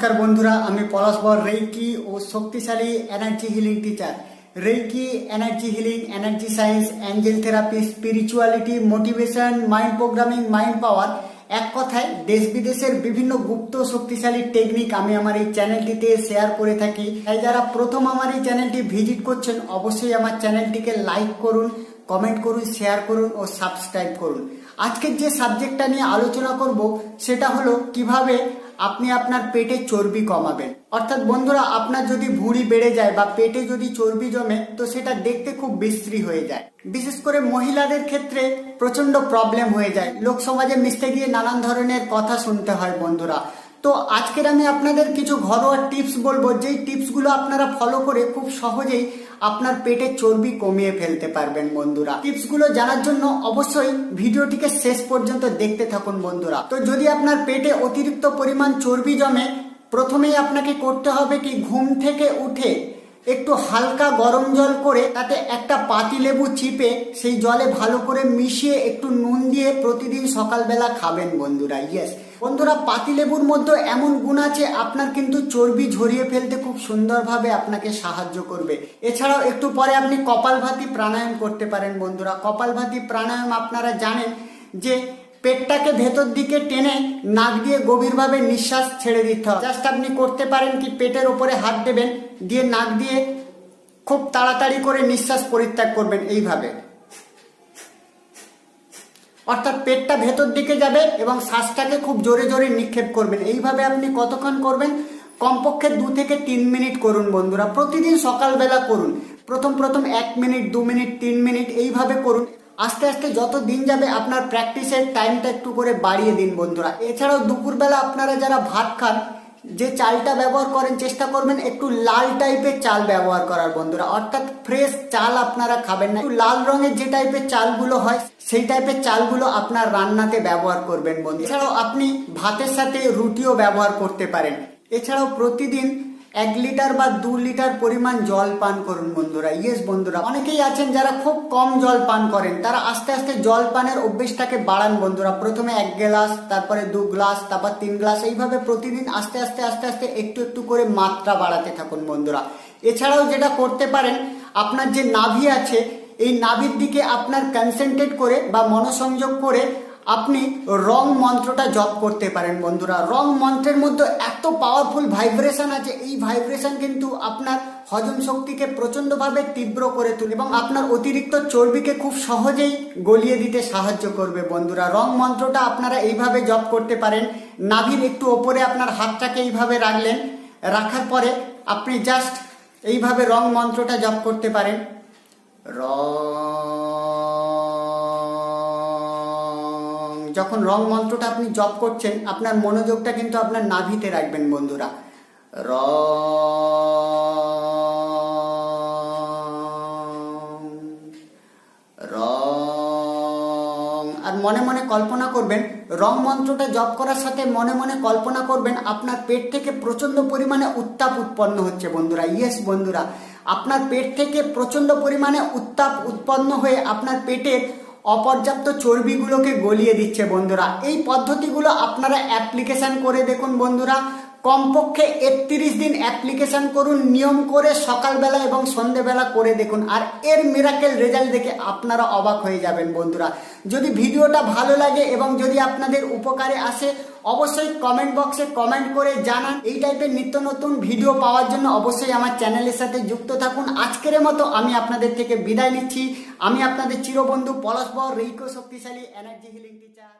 নমস্কার বন্ধুরা, আমি পলাশ বর রেইকি ও শক্তিশালী energy healing teacher reiki energy healing energy science angel therapy spirituality motivation mind programming mind power এক কথায়, দেশ বিদেশের বিভিন্ন গুপ্ত শক্তিশালী টেকনিক আমি আমার এই চ্যানেলটিতে শেয়ার করে থাকি। তাই যারা প্রথম আমার এই চ্যানেলটি ভিজিট করছেন, অবশ্যই আমার চ্যানেলটিকে লাইক করুন কমেন্ট করুন শেয়ার করুন ও সাবস্ক্রাইব করুন। আজকের যে সাবজেক্টটা নিয়ে আলোচনা করব, সেটা হলো কীভাবে আপনি আপনার পেটে চর্বি কমাবেন। অর্থাৎ বন্ধুরা, আপনার যদি ভুঁড়ি বেড়ে যায় বা পেটে যদি চর্বি জমে, তো সেটা দেখতে খুব বিশ্রী হয়ে যায়। বিশেষ করে মহিলাদের ক্ষেত্রে প্রচণ্ড প্রবলেম হয়ে যায়। লোক সমাজে মিশতে গিয়ে নানান ধরনের কথা শুনতে হয় বন্ধুরা। তো আজকের আমি আপনাদের কিছু ঘরোয়া টিপস বলব, যেই টিপসগুলো আপনারা ফলো করে খুব সহজেই আপনার পেটে চর্বি কমিয়ে ফেলতে পারবেন বন্ধুরা। টিপসগুলো জানার জন্য অবশ্যই ভিডিওটিকে শেষ পর্যন্ত দেখতে থাকুন বন্ধুরা। তো যদি আপনার পেটে অতিরিক্ত পরিমাণ চর্বি জমে, প্রথমেই আপনাকে করতে হবে কি, ঘুম থেকে উঠে একটু হালকা গরম জল করে তাতে একটা পাতি লেবু চিপে সেই জলে ভালো করে মিশিয়ে একটু নুন দিয়ে প্রতিদিন সকালবেলা খাবেন বন্ধুরা ইয়েস বন্ধুরা, পাতি লেবুর মধ্যে এমন গুণ আছে, আপনার কিন্তু চর্বি ঝরিয়ে ফেলতে খুব সুন্দরভাবে আপনাকে সাহায্য করবে। এছাড়াও একটু পরে আপনি কপালভাতি প্রাণায়াম করতে পারেন বন্ধুরা। কপালভাতি প্রাণায়াম আপনারা জানেন যে পেটটাকে ভেতর দিকে টেনে নাক দিয়ে গভীরভাবে নিঃশ্বাস ছেড়ে দিতে হবে। জাস্ট আপনি করতে পারেন কি, পেটের ওপরে হাত দেবেন, দিয়ে নাক দিয়ে খুব তাড়াতাড়ি করে নিঃশ্বাস পরিত্যাগ করবেন এইভাবে। অর্থাৎ পেটটা ভেতর দিকে যাবে এবং শ্বাসটাকে খুব জোরে জোরে নিক্ষেপ করবেন। এইভাবে আপনি কতক্ষণ করবেন? কমপক্ষে দু থেকে তিন মিনিট করুন বন্ধুরা। প্রতিদিন সকালবেলা করুন। প্রথম প্রথম এক মিনিট, দু মিনিট, তিন মিনিট, এইভাবে করুন। আস্তে আস্তে যত দিন যাবে আপনার প্র্যাকটিসের টাইমটা একটু করে বাড়িয়ে দিন বন্ধুরা। এছাড়াও দুপুরবেলা আপনারা যারা ভাত খান, যে চালটা ব্যবহার করেন, চেষ্টা করবেন একটু লাল টাইপের চাল ব্যবহার করার বন্ধুরা। অর্থাৎ ফ্রেশ চাল আপনারা খাবেন না। একটু লাল রঙের যে টাইপের চালগুলো হয়, সেই টাইপের চালগুলো আপনার রান্নাতে ব্যবহার করবেন বন্ধু এছাড়াও আপনি ভাতের সাথে রুটিও ব্যবহার করতে পারেন। এছাড়াও প্রতিদিন এক লিটার বা দু লিটার পরিমাণ জল পান করুন বন্ধুরা। ইয়েস বন্ধুরা, অনেকেই আছেন যারা খুব কম জল পান করেন। তারা আস্তে আস্তে জল পানের অভ্যেসটাকে বাড়ান বন্ধুরা। প্রথমে এক গ্লাস, তারপরে দু গ্লাস, তারপর তিন গ্লাস, এইভাবে প্রতিদিন আস্তে আস্তে আস্তে আস্তে একটু একটু করে মাত্রা বাড়াতে থাকুন বন্ধুরা। এছাড়াও যেটা করতে পারেন, আপনার যে নাভি আছে, এই নাভির দিকে আপনার কনসেন্ট্রেট করে বা মনোসংযোগ করে আপনি রং মন্ত্রটা জপ করতে পারেন বন্ধুরা। রং মন্ত্রের মধ্যে এত পাওয়ারফুল ভাইব্রেশন আছে, এই ভাইব্রেশন কিন্তু আপনার হজম শক্তিকে প্রচন্ডভাবে তীব্র করে তোলে এবং আপনার অতিরিক্ত চর্বিকে খুব সহজেই গলিয়ে দিতে সাহায্য করবে বন্ধুরা। রং মন্ত্রটা আপনারা এইভাবে জপ করতে পারেন। নাভির একটু ওপরে আপনার হাতটাকে এইভাবে রাখলেন, রাখার পরে আপনি জাস্ট এইভাবে রং মন্ত্রটা জপ করতে পারেন। রং যখন রং মন্ত্রটা আপনি জপ করছেন, আপনার মনোযোগটা কিন্তু আপনার নাভিতে রাখবেন বন্ধুরা। রং আর মনে মনে কল্পনা করবেন, রং মন্ত্রটা জপ করার সাথে মনে মনে কল্পনা করবেন, আপনার পেট থেকে প্রচণ্ড পরিমাণে উত্তাপ উৎপন্ন হচ্ছে বন্ধুরা। ইয়েস বন্ধুরা, আপনার পেট থেকে প্রচণ্ড পরিমাণে উত্তাপ উৎপন্ন হয়ে আপনার পেটের অপর্যাপ্ত চর্বিগুলোকে গলিয়ে দিচ্ছে বন্ধুরা। এই পদ্ধতিগুলো আপনারা অ্যাপ্লিকেশান করে দেখুন বন্ধুরা। কমপক্ষে একত্রিশ দিন অ্যাপ্লিকেশন করুন, নিয়ম করে সকালবেলা এবং সন্ধেবেলা করে দেখুন। আর এর মিরাকেল রেজাল্ট দেখে আপনারা অবাক হয়ে যাবেন বন্ধুরা। যদি ভিডিওটা ভালো লাগে এবং যদি আপনাদের উপকারে আসে, অবশ্যই কমেন্ট বক্সে কমেন্ট করে জানান। এই টাইপের নিত্য নতুন ভিডিও পাওয়ার জন্য অবশ্যই আমার চ্যানেলের সাথে যুক্ত থাকুন। আজকের মতো আমি আপনাদের থেকে বিদায় নিচ্ছি। আমি আপনাদের চিরবন্ধু পলাশ বর শক্তিশালী এনার্জি হিলিং টিচার